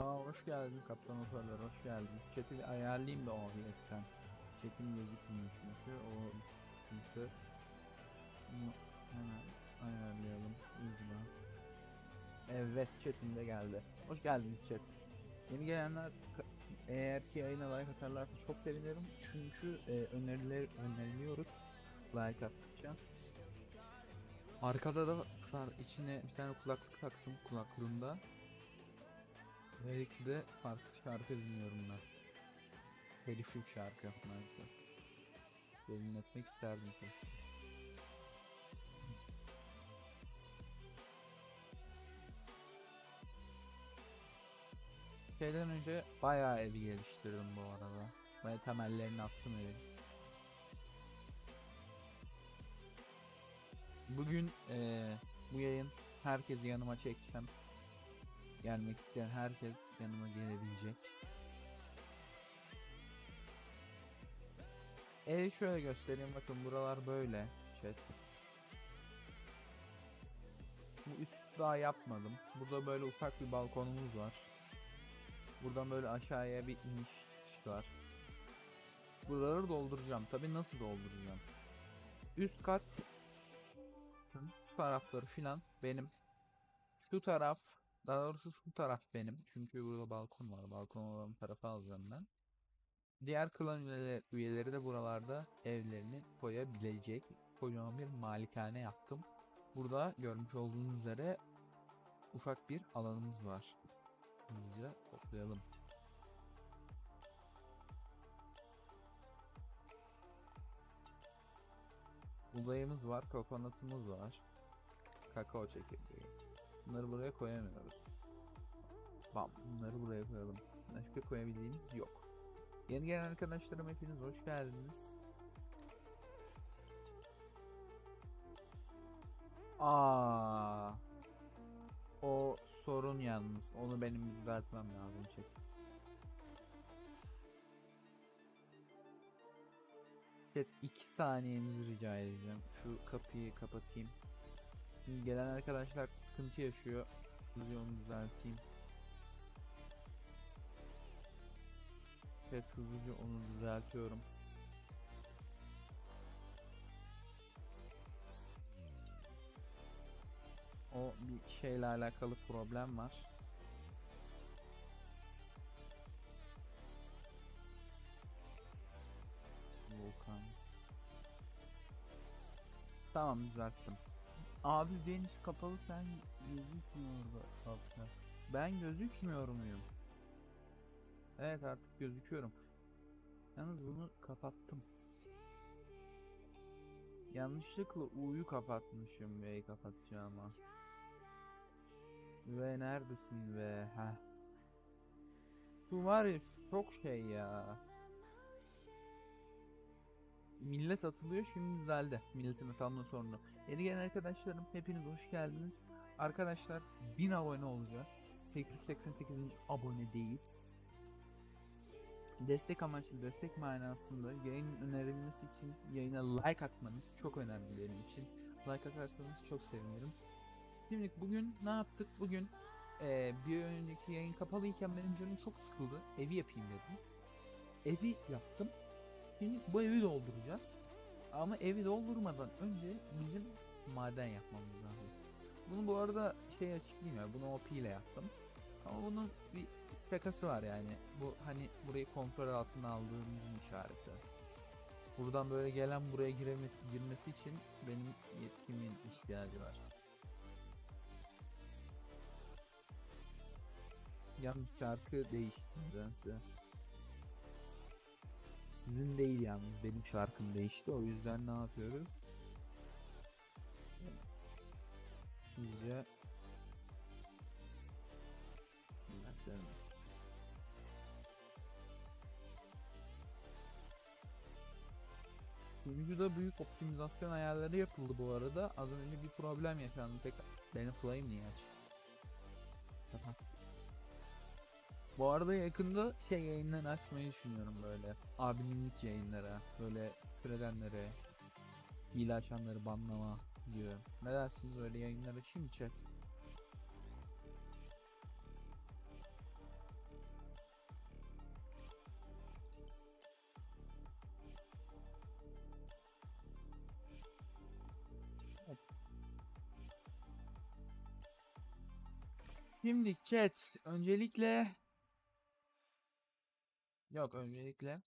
Aa hoş geldin Kaptan Hoparlör hoş geldin. Chat'i ayarlayayım da OBS'ten. Chat'im gözükmüyor çünkü o sıkıntı. Hemen ayarlayalım. Uzma. Evet chat'im de geldi. Hoş geldiniz chat. Yeni gelenler eğer ki yayına like atarlarsa çok sevinirim. Çünkü e, öneriler öneriliyoruz like attıkça. Arkada da içine bir tane kulaklık taktım kulaklığımda. Belki de farklı şarkı dinliyorum ben. Telifli bir şarkı maalesef. Dinletmek isterdim keşke. Şeyden önce bayağı evi geliştirdim bu arada. Ve temellerini attım evin. Bugün eee, bu yayın herkesi yanıma çekeceğim. Gelmek isteyen herkes yanıma gelebilecek. Evi şöyle göstereyim bakın buralar böyle chat. Bu üst daha yapmadım. Burada böyle ufak bir balkonumuz var. Buradan böyle aşağıya bir iniş var. Buraları dolduracağım. Tabi nasıl dolduracağım? Üst kat tarafları filan benim. Şu taraf daha doğrusu şu taraf benim. Çünkü burada balkon var. Balkon olan tarafı alacağım ben. Diğer klan üyeleri, üyeleri de buralarda evlerini koyabilecek. Kocaman bir malikane yaptım. Burada görmüş olduğunuz üzere ufak bir alanımız var. Hızlıca toplayalım. Buğdayımız var, kokonatımız var. Kakao çekirdeği. Bunları buraya koyamıyoruz. Bam, bunları buraya koyalım. Başka koyabildiğimiz yok. Yeni gelen arkadaşlarım hepiniz hoş geldiniz. Aa, o sorun yalnız. Onu benim düzeltmem lazım chat. Chat 2 saniyenizi rica edeceğim. Şu kapıyı kapatayım. Şimdi gelen arkadaşlar sıkıntı yaşıyor. Hızlıca onu düzelteyim. Evet hızlıca onu düzeltiyorum. O bir şeyle alakalı problem var. Volkan. Tamam düzelttim. Abi deniz kapalı sen gözükmüyor altta. Ben gözükmüyor muyum? Evet artık gözüküyorum. Yalnız bunu kapattım. Yanlışlıkla U'yu kapatmışım V'yi kapatacağıma. V neredesin V? Heh. Bu var ya çok şey ya. Millet atılıyor şimdi düzeldi. Milletin atılma sorunu. Yeni gelen arkadaşlarım hepiniz hoş geldiniz. Arkadaşlar 1000 abone olacağız. 888. abonedeyiz. Destek amaçlı destek manasında yayının önerilmesi için yayına like atmanız çok önemli benim için. Like atarsanız çok sevinirim. Şimdi bugün ne yaptık? Bugün eee, bir önceki yayın kapalıyken benim canım çok sıkıldı. Evi yapayım dedim. Evi yaptım. Şimdi bu evi dolduracağız. Ama evi doldurmadan önce bizim maden yapmamız lazım. Bunu bu arada şey açıklayayım ya. Bunu OP ile yaptım. Ama bunun bir şakası var yani. Bu hani burayı kontrol altına aldığımızın işareti. Buradan böyle gelen buraya giremesi, girmesi için benim yetkimin ihtiyacı var. Yalnız şarkı değişti nedense. Sizin değil yalnız benim şarkım değişti o yüzden ne yapıyoruz? Bizce Bakın. Sunucuda büyük optimizasyon ayarları yapıldı bu arada. Az önce bir problem yaşandı. Tek benim flame niye açık? Bu arada yakında şey yayınları açmayı düşünüyorum böyle. Abimin yayınlara, böyle küfredenlere, hile açanları banlama diyor. Ne dersiniz öyle yayınlar açayım chat? Şimdi chat öncelikle Yok öncelikle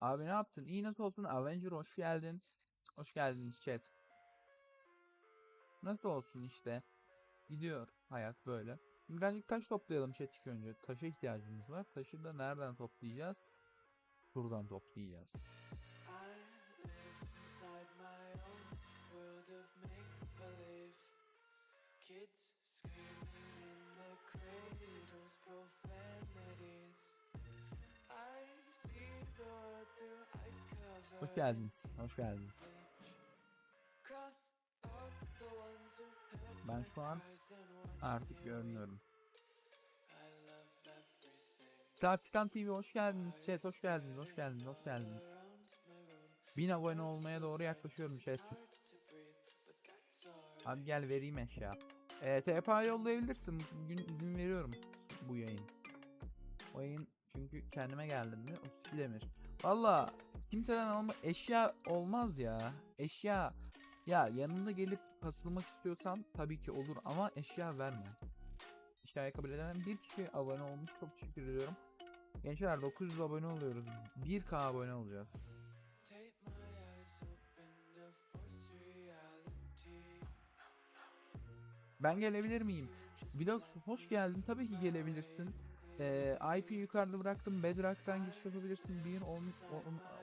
Abi ne yaptın? İyi nasıl olsun? Avenger hoş geldin. Hoş geldiniz chat. Nasıl olsun işte. Gidiyor hayat böyle. Birazcık taş toplayalım chat ilk önce. Taşa ihtiyacımız var. Taşı da nereden toplayacağız? Buradan toplayacağız. Hoş geldiniz. Hoş geldiniz. Ben şu an artık görünüyorum. Saat Titan TV hoş geldiniz chat. Hoş geldiniz. Hoş geldiniz. Hoş geldiniz. Around my room, 1000 abone olmaya doğru yaklaşıyorum chat. Abi gel vereyim eşya. E, TPA yollayabilirsin. Bugün izin veriyorum bu yayın. O yayın çünkü kendime geldim mi? 32 demir. Valla kimseden alma eşya olmaz ya. Eşya ya yanında gelip kasılmak istiyorsan tabii ki olur ama eşya verme. Eşyayı kabul edemem. Bir kişi abone olmuş. Çok teşekkür ediyorum. Gençler 900 abone oluyoruz. 1k abone olacağız. Ben gelebilir miyim? Vlogs hoş geldin. Tabii ki gelebilirsin. Ee, IP yukarıda bıraktım. Bedrock'tan giriş yapabilirsin. 1, 10,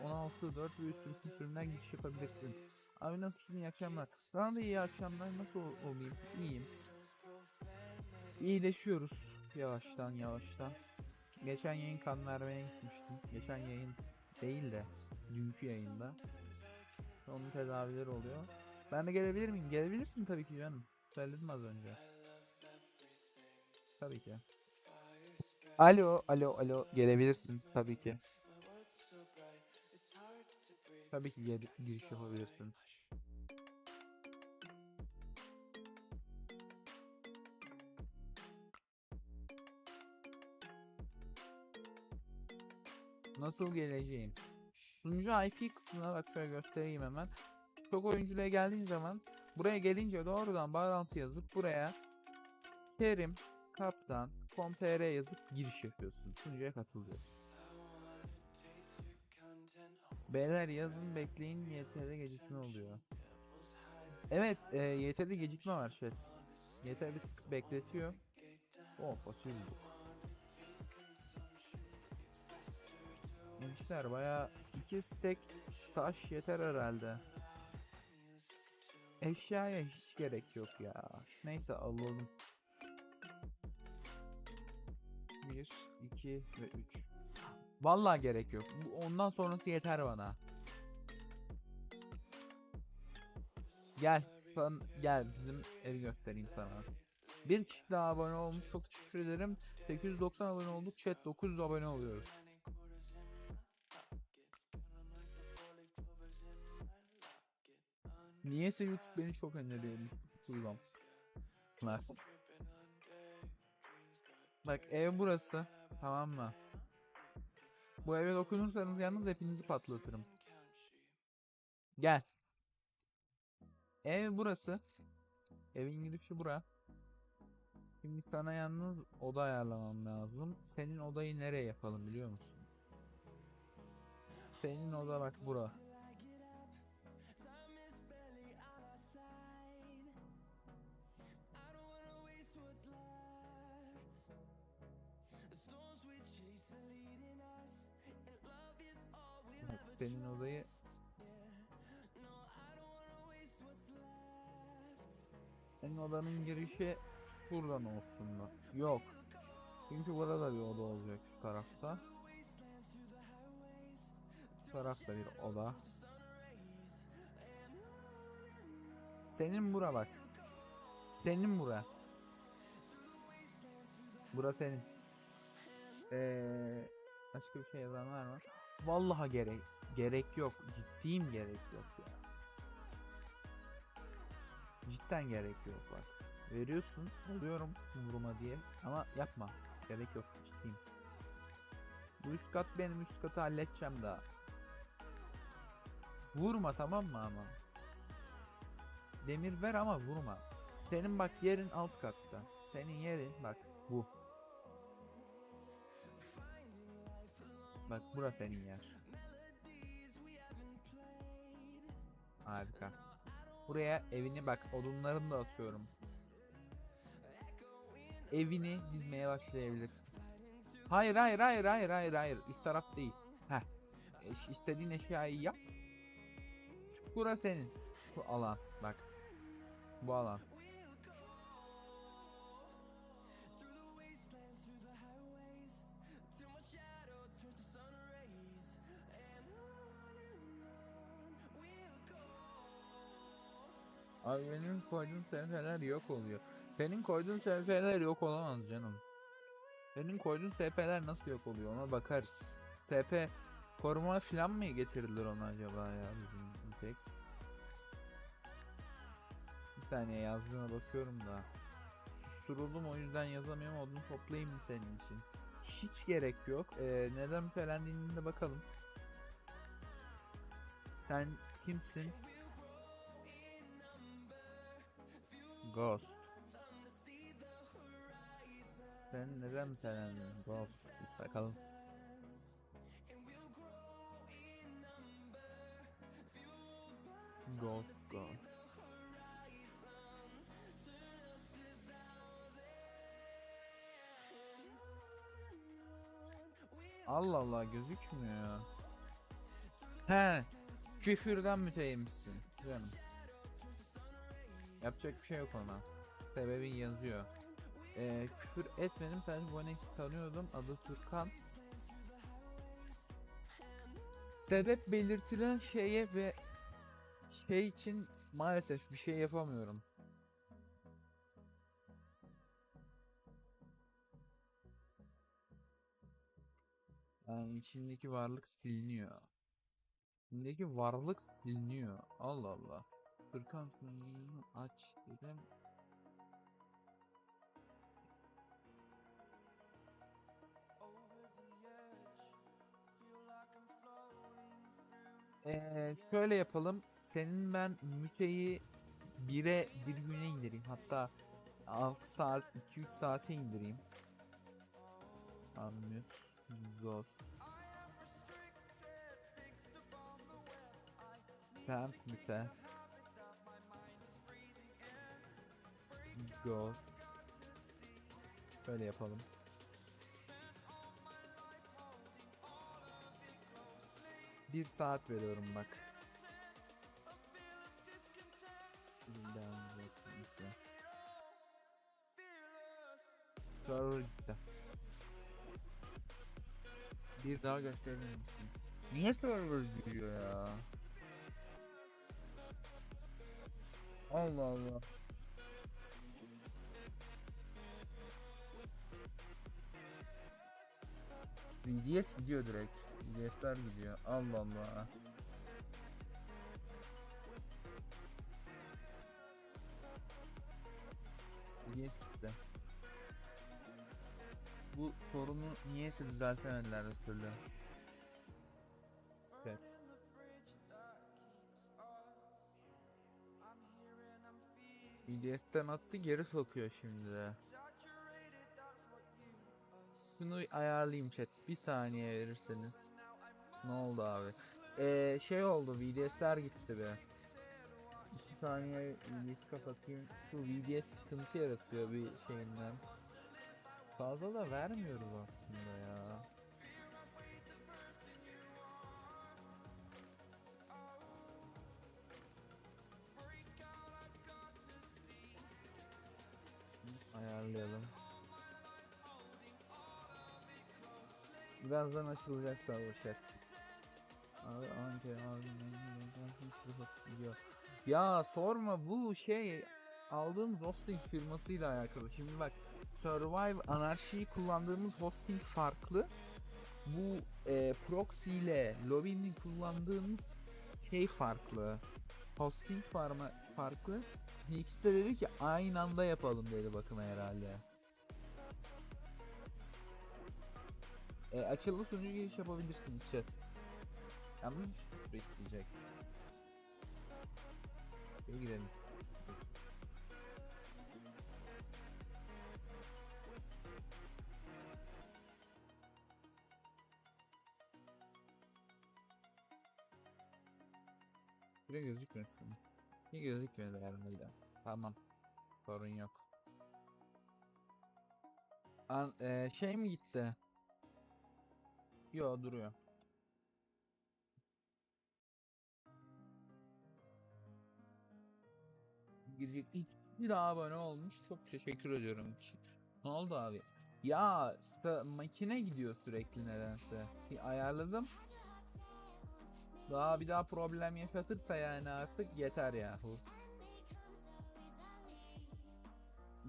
16, 4 ve üstü bütün sürümden giriş yapabilirsin. Abi nasılsın? İyi akşamlar. Sana da iyi akşamlar. Nasıl ol- olayım? İyiyim. İyileşiyoruz. Yavaştan yavaştan. Geçen yayın kan vermeye gitmiştim. Geçen yayın değil de dünkü yayında. Onun tedavileri oluyor. Ben de gelebilir miyim? Gelebilirsin tabii ki canım. Söyledim az önce. Tabii ki. Alo, alo, alo. Gelebilirsin tabii ki. Tabii ki gel- giriş yapabilirsin. Nasıl geleceğin? Sunucu IP kısmına bak şöyle göstereyim hemen. Çok oyuncuya geldiğin zaman buraya gelince doğrudan bağlantı yazıp buraya Kerim Kaptan com.tr yazıp giriş yapıyorsun. Sunucuya katılıyorsun. Beyler yazın bekleyin YT'de gecikme oluyor. Evet e, YT'de gecikme var chat. YT bir tık bekletiyor. Oh fasulye. Gençler baya iki stek taş yeter herhalde. Eşyaya hiç gerek yok ya. Neyse alalım. 1, 2 ve 3. Vallahi gerek yok. Ondan sonrası yeter bana. Gel. Sen, gel bizim evi göstereyim sana. Bir kişi daha abone olmuş. Çok teşekkür ederim. 890 abone olduk. Chat 900 abone oluyoruz. Niyeyse YouTube beni çok öneriyor. Duygam. Lan. Bak ev burası. Tamam mı? Bu eve dokunursanız yalnız hepinizi patlatırım. Gel. Ev burası. Evin girişi bura. Şimdi sana yalnız oda ayarlamam lazım. Senin odayı nereye yapalım biliyor musun? Senin oda bak bura. Bak senin odayı Senin odanın girişi buradan olsun mu? Yok. Çünkü burada bir oda olacak şu tarafta. Bu tarafta bir oda. Senin bura bak. Senin bura. Bura senin. Ee, başka bir şey yazan var mı? Vallahi gerek gerek yok. Ciddiyim gerek yok ya. Cidden gerek yok bak. Veriyorsun, oluyorum umuruma diye ama yapma. Gerek yok, ciddiyim. Bu üst kat benim üst katı halledeceğim daha. Vurma tamam mı ama? Demir ver ama vurma. Senin bak yerin alt katta. senin yerin bak bu. Bak burası senin yer. Harika. Buraya evini bak odunlarını da atıyorum. Evini dizmeye başlayabilirsin. Hayır hayır hayır hayır hayır hayır üst taraf değil. Heh. Eş- istediğin eşyayı yap. Burası senin. Bu alan bak. Bu alan. Abi benim koyduğum SP'ler yok oluyor. Senin koyduğun SP'ler yok olamaz canım. Senin koyduğun SP'ler nasıl yok oluyor ona bakarız. SP koruma falan mı getirilir ona acaba ya bizim Impex? Bir saniye yazdığına bakıyorum da. Susturuldum o yüzden yazamıyorum odunu toplayayım mı senin için? Hiç gerek yok. Ee, neden müpelendiğine de bakalım. Sen kimsin? Ghost. Sen neden müpelendin? Ghost. Bakalım. Ghost, ghost. Allah Allah gözükmüyor. He, küfürden müteyimmişsin canım. Yapacak bir şey yok ona. Sebebin yazıyor. Ee, küfür etmedim sadece Bonex'i tanıyordum. Adı Türkan. Sebep belirtilen şeye ve şey için maalesef bir şey yapamıyorum. Yani içindeki varlık siliniyor. İçindeki varlık siliniyor. Allah Allah. Fırkan aç dedim. Ee, şöyle yapalım. Senin ben müteyi 1'e bir güne indireyim. Hatta 6 saat 2-3 saate indireyim. Unmute. Ghost. Temp müte. Ghost. Şöyle yapalım. Bir saat veriyorum bak. Bilden neyse. Bir daha gösterir misin? Niye server diyor ya? Allah Allah. VDS gidiyor direkt. VDS'ler gidiyor. Allah Allah. VDS gitti. Bu sorunu niyeyse düzeltemediler bir türlü. Evet. VDS'ten attı geri sokuyor şimdi de. Şunu ayarlayayım chat. Bir saniye verirseniz. Ne oldu abi? Ee, şey oldu VDS'ler gitti be. İki saniye VDS kapatayım. Şu VDS sıkıntı yaratıyor bir şeyinden. Fazla da vermiyoruz aslında ya. Ayarlayalım. Birazdan açılacak server chat. Abi anke abi gidiyor. Ya sorma bu şey aldığımız hosting firmasıyla alakalı. Şimdi bak Survive Anarchy'yi kullandığımız hosting farklı. Bu e, proxy ile Lovin'i kullandığımız şey farklı. Hosting farma farklı. İkisi de dedi ki aynı anda yapalım dedi bakın herhalde. E, akıllı sunucu giriş yapabilirsiniz chat. Yanlış mı isteyecek? Şöyle gidelim. Bire gözükmesin. Niye gözükmedi herhalde? Tamam. Sorun yok. An, e, şey mi gitti? Yo duruyor. Girecek ilk bir daha abone olmuş. Çok teşekkür ediyorum. Ne oldu abi? Ya makine gidiyor sürekli nedense. Bir ayarladım. Daha bir daha problem yaşatırsa yani artık yeter yahu.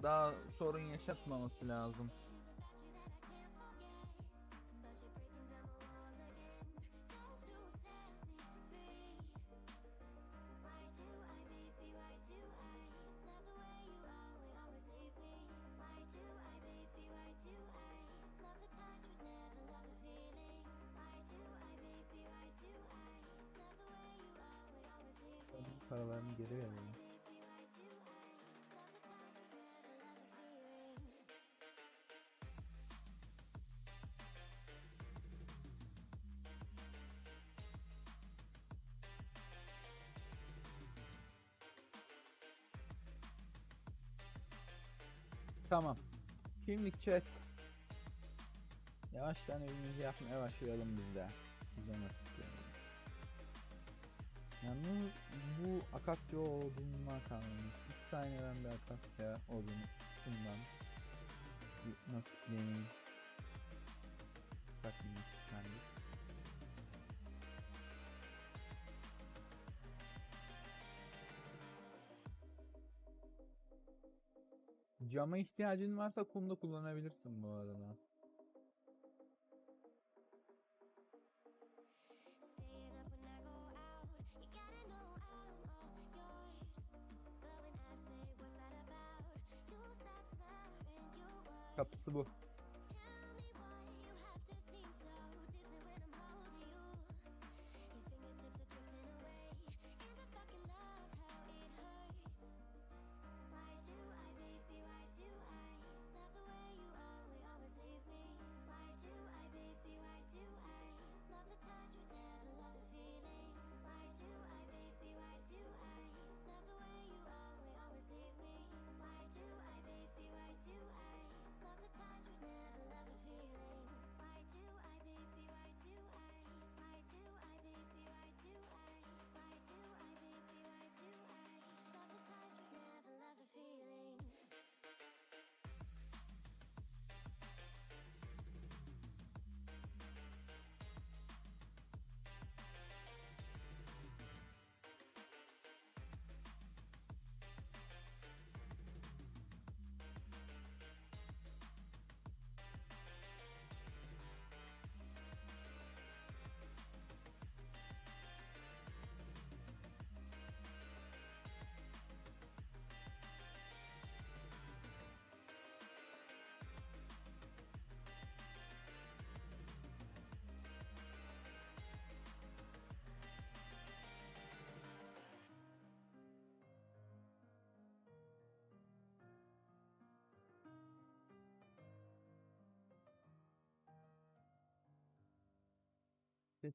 Daha sorun yaşatmaması lazım. Tamam. Kimlik chat. Yavaştan evimizi yapmaya başlayalım biz de. Size nasıl diyorum. Yalnız bu akasya odununa kalmış. İki tane ben bir akasya odunu bundan bir nasipleneyim. Bak bir nasiplendik. Cama ihtiyacın varsa kumda kullanabilirsin bu arada. Kapısı bu.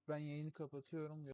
Ben yayını kapatıyorum.